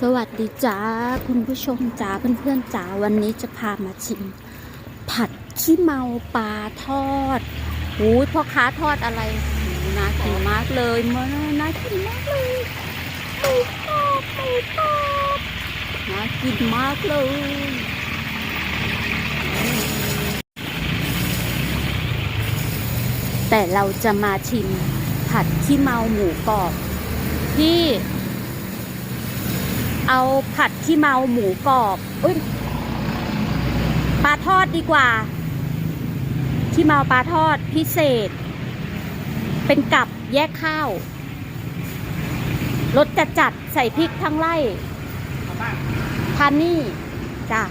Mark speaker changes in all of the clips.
Speaker 1: สวัสดีจ้าคุณผู้ชมจ้าเพื่อนๆจ้าวันนี้จะพามาชิม ผัดขี้เมาปลาทอดโอ้ยพ่อค้าทอดอะไรน่ากินมากเลยมันน่ากินมากเลยหมูทอดหมูทอดน่ากินมากเลยแต่เราจะมาชิม ผัดขี้เมาหมูกรอบที่ เอาผัดขี้เมาหมูกรอบอุ้ยปลาทอดดีกว่าขี้เมาปลาทอดพิเศษ เป็นกับแยกข้าวรสจัดจัดใส่พริกทั้งไร่ทานนี่จ้ะ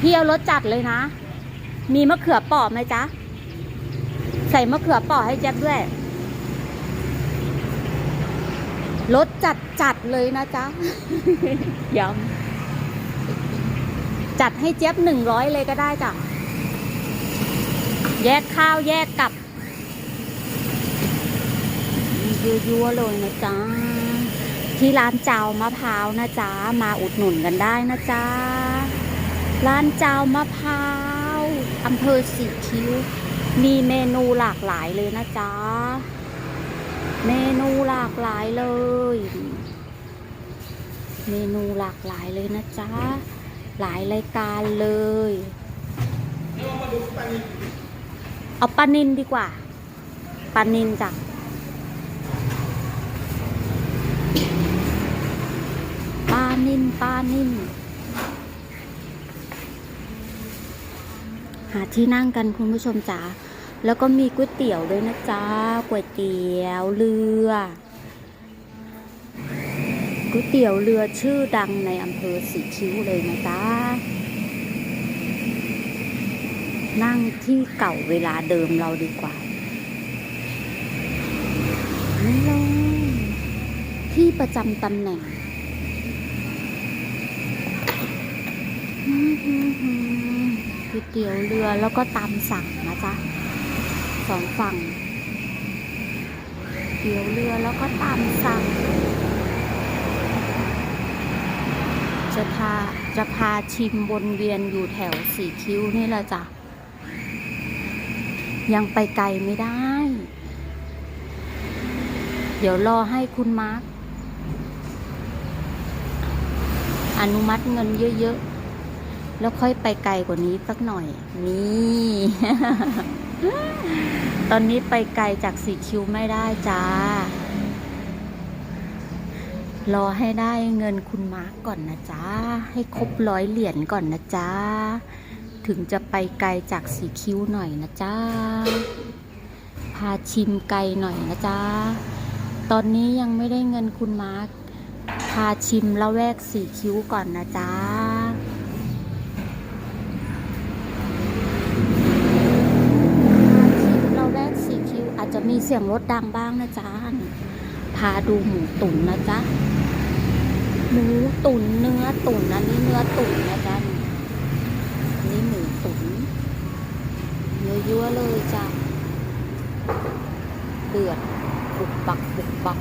Speaker 1: พี่เอารสจัดเลยนะ มีมะเขือปอกไหมจ๊ะ ใส่มะเขือปอกให้แจ๊บด้วย รสจัดจัดๆเลยนะจ๊ะยำจัดให้เจี๊ยบหนึ่งร้อยเลยก็ได้จ้ะ แยกข้าวแยกกับยั่วๆเลยนะจ๊ะ ที่ร้านเจ้ามะพร้าวนะจ๊ะ มาอุดหนุนกันได้นะจ๊ะ ร้านเจ้ามะพร้าวอำเภอสีคิ้ว มีเมนูหลากหลายเลยนะจ๊ะ เมนูหลากหลายเลย เมนูหลากหลายเลยนะจ๊ะ หลายรายการเลย เอาปลานินดีกว่าปลานินจ้ะปลานินปลานินหาที่นั่งกันคุณผู้ชมจ๋า แล้วก็มีก๋วยเตี๋ยวด้วยนะจ๊ะก๋วยเตี๋ยวเรือก๋วยเตี๋ยวเรือชื่อดังในอำเภอสีคิ้วเลยนะจ๊ะนั่งที่เก่าเวลาเดิมเราดีกว่าลโหลที่ประจำตำแหน่ง ก๋วยเตี๋ยวเรือแล้วก็ตามสั่งนะจ๊ะ สองฝั่งเตี๋ยวเรือแล้วก็ตามสั่งจะพาจะพาชิมวนเวียนอยู่แถวสีคิ้วนี่แหละจ้ะ ยังไปไกลไม่ได้ เดี๋ยวรอให้คุณมาร์คอนุมัติเงินเยอะๆ แล้วค่อยไปไกลกว่านี้สักหน่อย นี่ ตอนนี้ไปไกลจากสีคิวไม่ได้จ้า รอให้ได้เงินคุณมาร์กก่อนนะจ๊ะให้ครบร้อยเหรียญก่อนนะจ๊ะถึงจะไปไกลจากสีคิ้วหน่อยนะจ๊ะพาชิมไกลหน่อยนะจ๊ะตอนนี้ยังไม่ได้เงินคุณมาร์กพาชิมละแวกสีคิ้วก่อนนะจ๊ะ ชิมเราแรกสีคิวอาจจะมีเสียงรถดังบ้างนะจ๊ะพาดูหมูตุ๋นนะจ๊ะหมูตุ๋นเนื้อตุ๋นอันนี้เนื้อตุ๋นนะจ๊ะอันนี่หมูตุ๋นเยอะๆเลยจ้ะเดือดบุกบักบุกบัก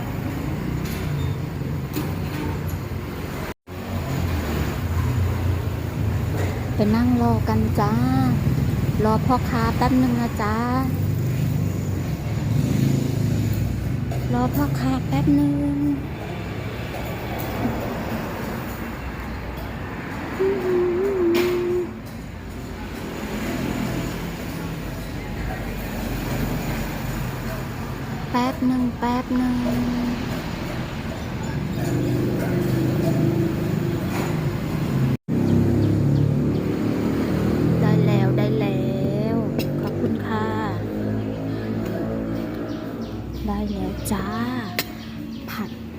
Speaker 1: ไปนั่งรอกันจ้ารอพ่อค้าแป๊บนึงนะจ๊ะ รอพ่อค้าแป๊บนึงแป๊บหนึ่งแป๊บหนึ่ง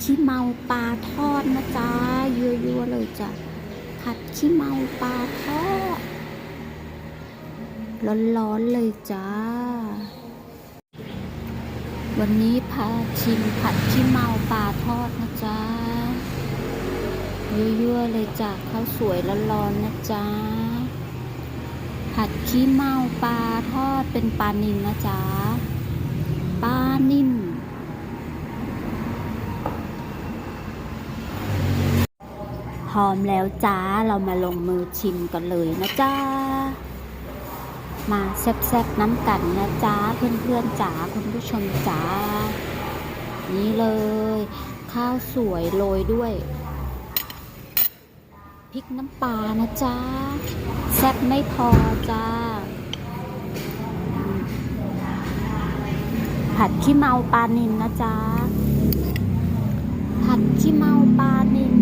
Speaker 1: ขี้เมาปลาทอดนะจ๊ะยั่วๆเลยจ้ะผัดขี้เมาปลาทอดร้อนๆเลยจ้า วันนี้พาชิมผัดขี้เมาปลาทอดนะจ๊ะยั่วๆเลยจ้ะข้าวสวยร้อนๆนะจ๊ะผัดขี้เมาปลาทอดเป็นปลานิลนะจ๊ะปลานิ่ม พร้อมแล้วจ้า เรามาลงมือชิมกันเลยนะจ้า มาแซ่บๆน้ำกันนะจ้า เพื่อนๆจ๋าคุณผู้ชมจ๋า นี่เลย ข้าวสวยโรยด้วยพริกน้ำปลานะจ้า แซ่บไม่พอจ้า ผัดขี้เมาปลานินนะจ๊ะผัดขี้เมาปลานิน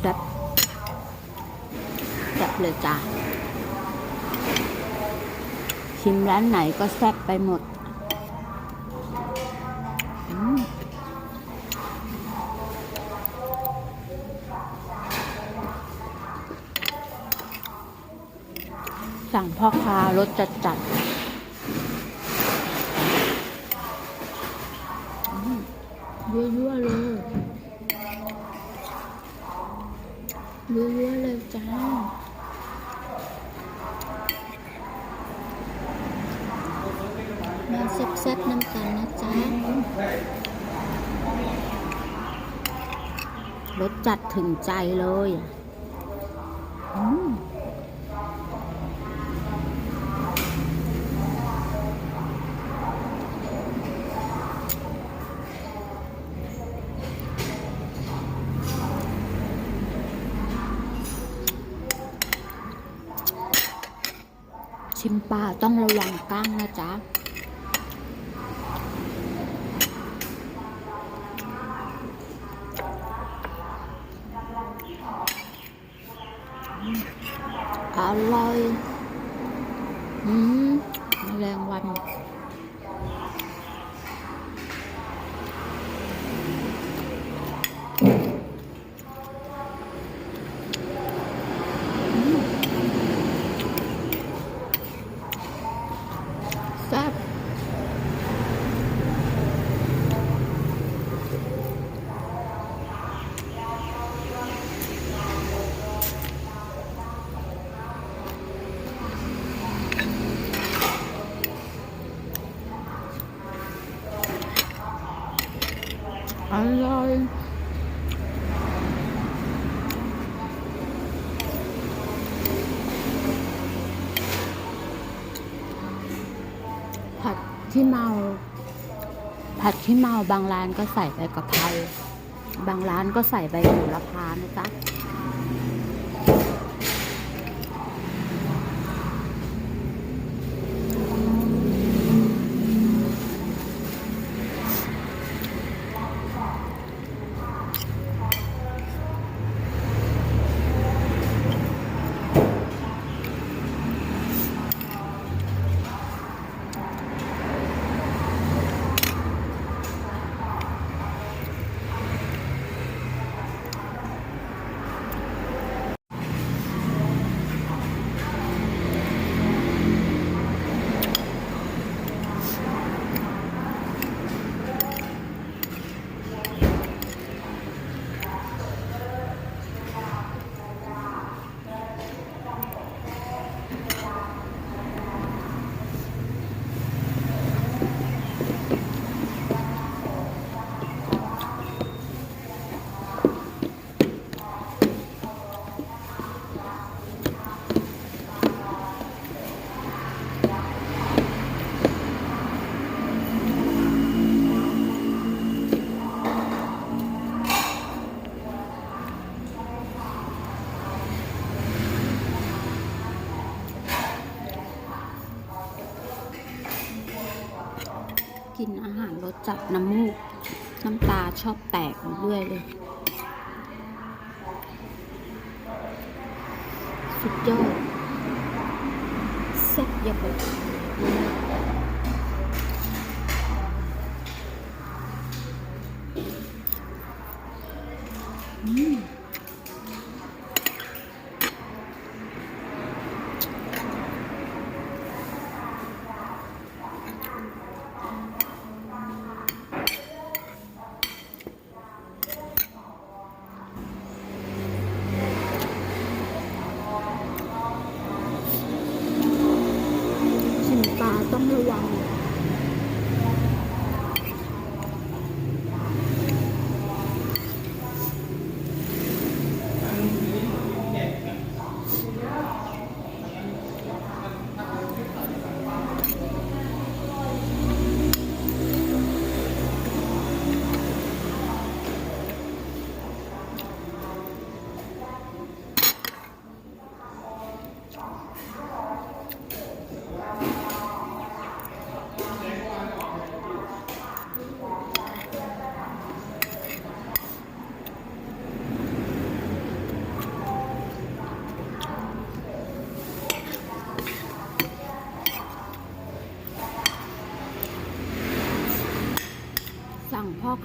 Speaker 1: แซ่บแซ่บ เลยจ้ะ ชิมร้านไหนก็แซ่บไปหมดสั่งพ่อค้ารสจัดจัดๆอืมยั่วๆเลยยั่ว จัดถึงใจเลยชิมปลาต้องระวังก้างนะจ๊ะ อร่อย อืมแรงวัน ผัดขี้เมา ผัดขี้เมาบางร้านก็ใส่ใบกะเพราบางร้านก็ใส่ใบโหระพานะจ๊ะ กินอาหารรสจัดน้ำมูก น้ำตา ชอบแตกเรื่อยเลย สุดยอดแซ่บยาบเลย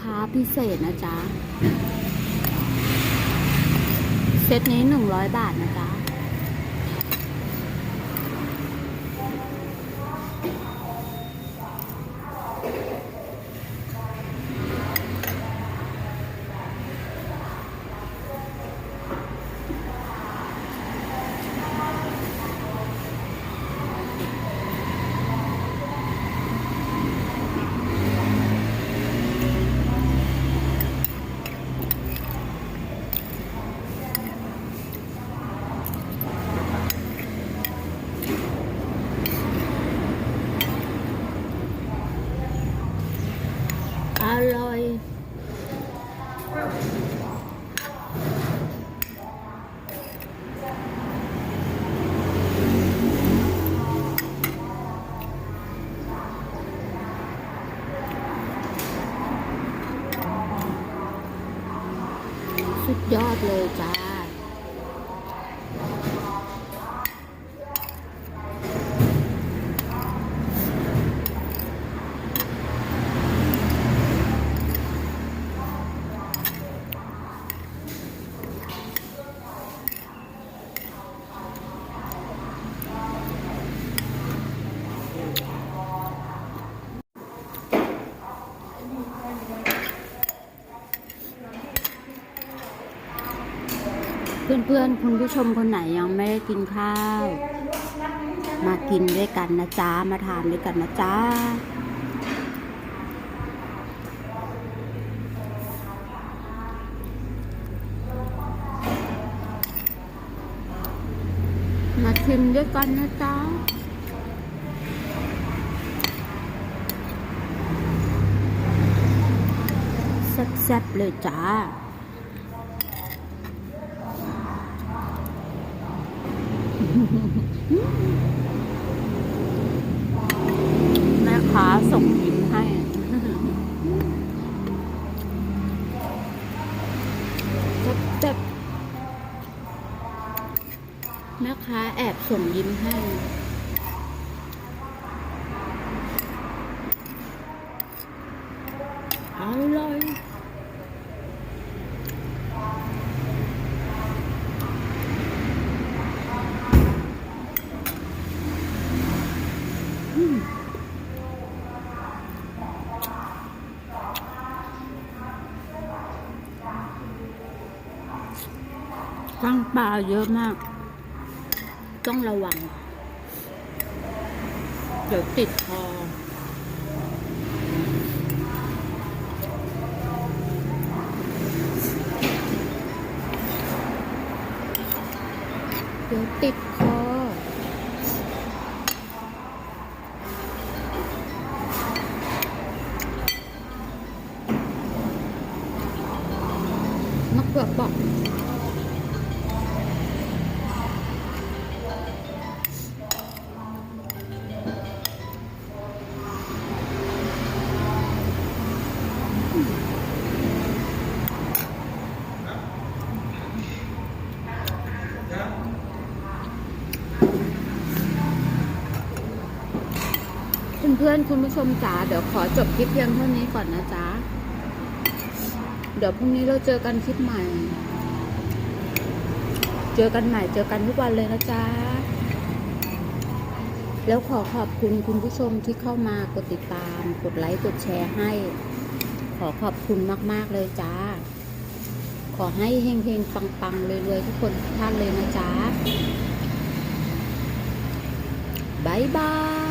Speaker 1: ค้าพิเศษนะจ๊ะ เซตนี้หนึ่งร้อยบาทนะจ๊ะ อร่อย สุดยอดเลยจ้า เพื่อนๆคุณผู้ชมคนไหนยังไม่ได้กินข้าว มากินด้วยกันนะจ๊ะ มาทานด้วยกันนะจ๊ะมาชิมด้วยกันนะจ๊ะแซ่บๆเลยจ้า Ha, ha, ha. ปลาเยอะมาก ต้องระวัง เดี๋ยวติดคอเดี๋ยวติดคอ พื่อนๆ คุณผู้ชมจ๋าเดี๋ยวขอจบคลิปเพียงเท่านี้ก่อนนะจ๊ะ เดี๋ยวพรุ่งนี้เราเจอกันคลิปใหม่ เจอกันใหม่เจอกันทุกวันเลยนะจ๊ะ แล้วขอขอบคุณคุณผู้ชมที่เข้ามากดติดตาม กดไลค์กดแชร์ให้ ขอขอบคุณมากๆเลยจ้า ขอให้เฮงๆปังๆรวยๆทุกคนทุกท่านเลยนะจ๊ะบายบาย